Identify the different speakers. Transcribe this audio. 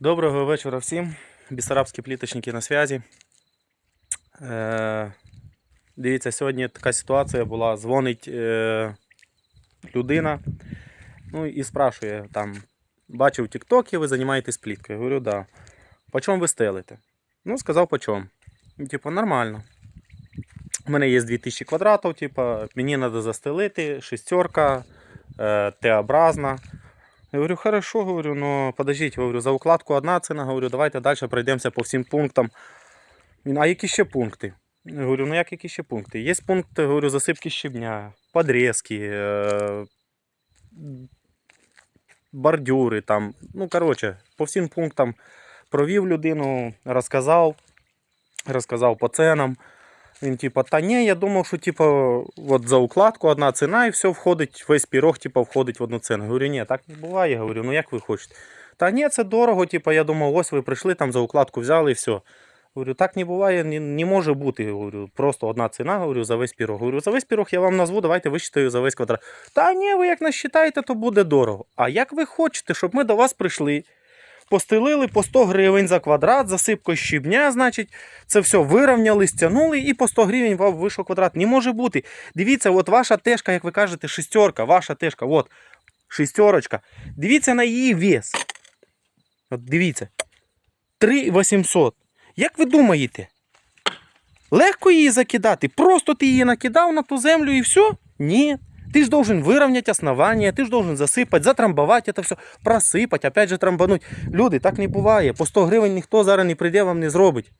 Speaker 1: Доброго вечора всім. Бісарабські пліточники на зв'язі. Е, дивіться, сьогодні така ситуація була. Дзвонить е, людина ну, і спрашує там, бачив в Тіктокі, ви займаєтесь пліткою. Я говорю, да. По чому ви стелите? Ну, сказав, по чому. Ну, Типу, нормально. У мене є 2000 квадратів, типу, мені треба застелити, шестерка, е, Т-образна. Я говорю, хорошо, говорю, но подождіть, говорю, за укладку одна ціна, говорю, давайте далі пройдемося по всім пунктам. Він, а які ще пункти? Я говорю, ну як які ще пункти? Є пункти, говорю, засипки щебня, подрізки, е- бордюри там. Ну, коротше, по всім пунктам провів людину, розказав, розказав по ценам. Він типа, та ні, я думав, що типа, от за укладку одна ціна і все входить, весь пірог типа, входить в одну ціну. Говорю, ні, так не буває. Говорю, ну як ви хочете? Та ні, це дорого, типа, я думав, ось ви прийшли там за укладку взяли і все. Говорю, так не буває, не, не може бути. Говорю, просто одна ціна, говорю, за весь пірог. Говорю, за весь пірог я вам назву, давайте вичитаю за весь квадрат. Та ні, ви як насчитаєте, то буде дорого. А як ви хочете, щоб ми до вас прийшли? Постелили по 100 гривень за квадрат, засипкою щебня, значить, це все вирівняли, стягнули і по 100 гривень вам вийшов квадрат. Не може бути. Дивіться, от ваша тежка, як ви кажете, шестерка, ваша тежка, от, шестерочка. Дивіться на її вес. От дивіться. 3800. Як ви думаєте? Легко її закидати? Просто ти її накидав на ту землю і все? Ні. Ты же должен выровнять основание, ти ж должен засипати, затрамбувати це все, просипати, опять же трамбануть. Люди, так не буває. По 100 гривень ніхто зараз не прийде вам не зробить.